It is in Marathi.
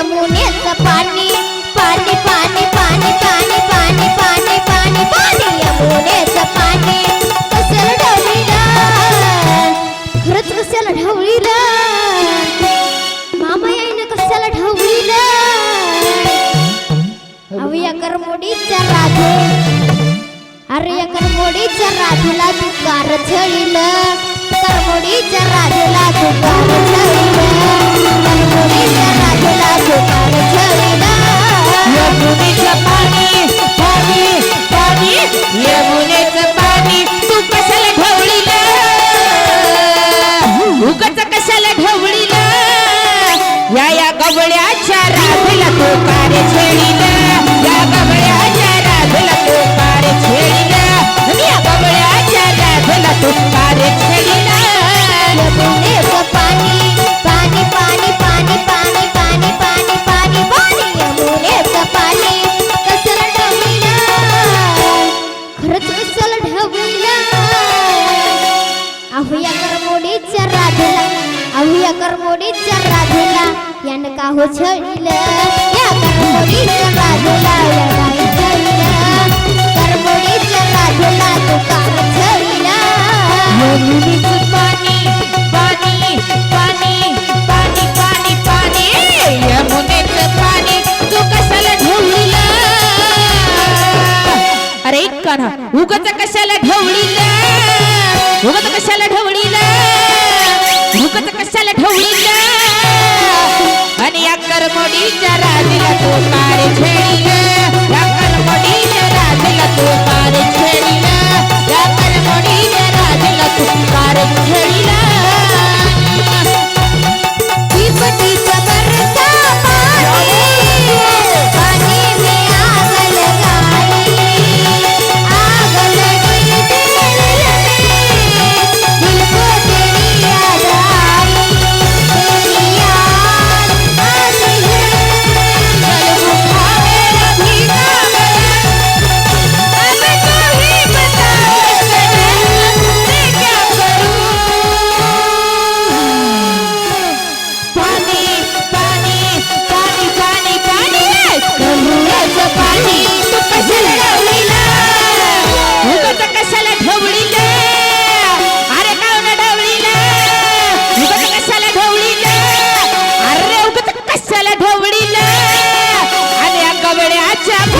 यमुनेचं ढवळीलं? खरंच कशाला ढवळीलं? मामा याईनं कशाला ढवळीलं? अव या करमोडीच्या राधे. अरे या करमोडीच्या राधेला तुकार झळीलं. करमोडीच्या राधेला तुकार झळीलं. करमोडीच्या गवळ्याच्या राधेला तो पार छेडिला. या गवळ्याच्या राधेला तो पार छेडिला. या गवळ्याच्या राधेला तो अरे राधेला यानं का हो या राधेला राधेला का उगच कशाला ठेवली? चरा दिला तो पारे छे. Jabba!